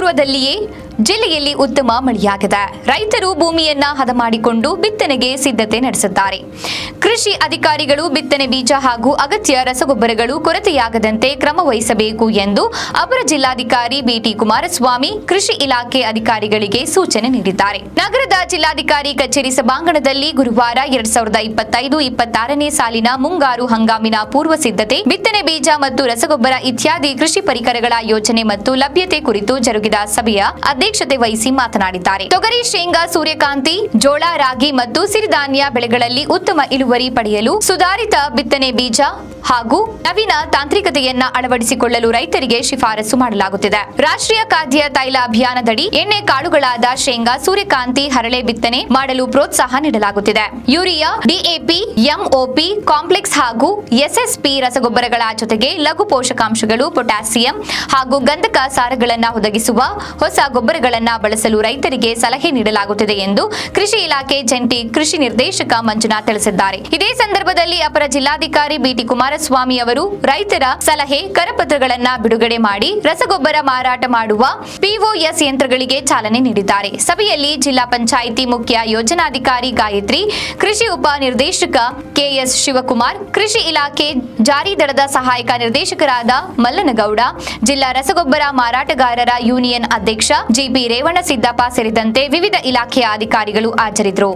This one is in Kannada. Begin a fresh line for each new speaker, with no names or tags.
ಪೂರ್ವದಲ್ಲಿಯೇ ಜಿಲ್ಲೆಯಲ್ಲಿ ಉತ್ತಮ ಮಳೆಯಾಗಿದೆ. ರೈತರು ಭೂಮಿಯನ್ನ ಹದ ಮಾಡಿಕೊಂಡು ಬಿತ್ತನೆಗೆ ಸಿದ್ಧತೆ ನಡೆಸಿದ್ದಾರೆ. ಕೃಷಿ ಅಧಿಕಾರಿಗಳು ಬಿತ್ತನೆ ಬೀಜ ಹಾಗೂ ಅಗತ್ಯ ರಸಗೊಬ್ಬರಗಳು ಕೊರತೆಯಾಗದಂತೆ ಕ್ರಮ ವಹಿಸಬೇಕು ಎಂದು ಅಪರ ಜಿಲ್ಲಾಧಿಕಾರಿ ಬಿಟಿ ಕುಮಾರಸ್ವಾಮಿ, ಕೃಷಿ ಇಲಾಖೆ ಅಧಿಕಾರಿಗಳಿಗೆ ಸೂಚನೆ ನೀಡಿದ್ದಾರೆ. ನಗರದ ಜಿಲ್ಲಾಧಿಕಾರಿ ಕಚೇರಿ ಸಭಾಂಗಣದಲ್ಲಿ ಗುರುವಾರ ಎರಡ್ ಸಾವಿರದ ಇಪ್ಪತ್ತೈದು ಇಪ್ಪತ್ತಾರನೇ ಸಾಲಿನ ಮುಂಗಾರು ಹಂಗಾಮಿನ ಪೂರ್ವ ಸಿದ್ಧತೆ, ಬಿತ್ತನೆ ಬೀಜ ಮತ್ತು ರಸಗೊಬ್ಬರ ಇತ್ಯಾದಿ ಕೃಷಿ ಪರಿಕರಗಳ ಯೋಜನೆ ಮತ್ತು ಲಭ್ಯತೆ ಕುರಿತು ಜರುಗಿದ ಸಭೆಯ ಅಧ್ಯಕ್ಷತೆ ವಹಿಸಿ ಮಾತನಾಡಿದ್ದಾರೆ. ತೊಗರಿ, ಶೇಂಗಾ, ಸೂರ್ಯಕಾಂತಿ, ಜೋಳ, ರಾಗಿ ಮತ್ತು ಸಿರಿಧಾನ್ಯ ಬೆಳೆಗಳಲ್ಲಿ ಉತ್ತಮ ಇಳುವರಿ ಪಡೆಯಲು ಸುಧಾರಿತ ಬಿತ್ತನೆ ಬೀಜ ಹಾಗೂ ನವೀನ ತಾಂತ್ರಿಕತೆಯನ್ನ ಅಳವಡಿಸಿಕೊಳ್ಳಲು ರೈತರಿಗೆ ಶಿಫಾರಸು ಮಾಡಲಾಗುತ್ತಿದೆ. ರಾಷ್ಟ್ರೀಯ ಖಾದ್ಯ ತೈಲ ಅಭಿಯಾನದಡಿ ಎಣ್ಣೆ ಕಾಳುಗಳಾದ ಶೇಂಗಾ, ಸೂರ್ಯಕಾಂತಿ, ಹರಳೆ ಬಿತ್ತನೆ ಮಾಡಲು ಪ್ರೋತ್ಸಾಹ ನೀಡಲಾಗುತ್ತಿದೆ. ಯೂರಿಯಾ ಡಿಎಪಿ ಎಂಒಪಿ ಕಾಂಪ್ಲೆಕ್ಸ್ ಹಾಗೂ ಎಸ್ಎಸ್ಪಿ ರಸಗೊಬ್ಬರಗಳ ಜೊತೆಗೆ ಲಘು ಪೋಷಕಾಂಶಗಳು, ಪೊಟ್ಯಾಸಿಯಂ ಹಾಗೂ ಗಂಧಕ ಸಾರಗಳನ್ನು ಒದಗಿಸುವ ಹೊಸ ಗೊಬ್ಬರಗಳನ್ನು ಬಳಸಲು ರೈತರಿಗೆ ಸಲಹೆ ನೀಡಲಾಗುತ್ತಿದೆ ಎಂದು ಕೃಷಿ ಇಲಾಖೆ ಜಂಟಿ ಕೃಷಿ ನಿರ್ದೇಶಕ ಮಂಜುನಾಥ್ ತಿಳಿಸಿದ್ದಾರೆ. ಇದೇ ಸಂದರ್ಭದಲ್ಲಿ ಅಪರ ಜಿಲ್ಲಾಧಿಕಾರಿ ಬಿಟಿ ಕುಮಾರಸ್ವಾಮಿ ಅವರು ರೈತರ ಸಲಹೆ, ಕರಪತ್ರಗಳನ್ನ ಬಿಡುಗಡೆ ಮಾಡಿ ರಸಗೊಬ್ಬರ ಮಾರಾಟ ಮಾಡುವ ಪಿಒಎಸ್ ಯಂತ್ರಗಳಿಗೆ ಚಾಲನೆ ನೀಡಿದ್ದಾರೆ. ಸಭೆಯಲ್ಲಿ ಜಿಲ್ಲಾ ಪಂಚಾಯಿತಿ ಮುಖ್ಯ ಯೋಜನಾಧಿಕಾರಿ ಗಾಯತ್ರಿ, ಕೃಷಿ ಉಪ ನಿರ್ದೇಶಕ ಕೆಎಸ್ ಶಿವಕುಮಾರ್, ಕೃಷಿ ಇಲಾಖೆ ಜಾರಿ ದಳದ ಸಹಾಯಕ ನಿರ್ದೇಶಕರಾದ ಮಲ್ಲನಗೌಡ, ಜಿಲ್ಲಾ ರಸಗೊಬ್ಬರ ಮಾರಾಟಗಾರರ ಯೂನಿಯನ್ ಅಧ್ಯಕ್ಷ ಜಿಪಿ ರೇವಣ ಸಿದ್ದಪ್ಪ ಸೇರಿದಂತೆ ವಿವಿಧ ಇಲಾಖೆಯ ಅಧಿಕಾರಿಗಳು ಹಾಜರಿದ್ದರು.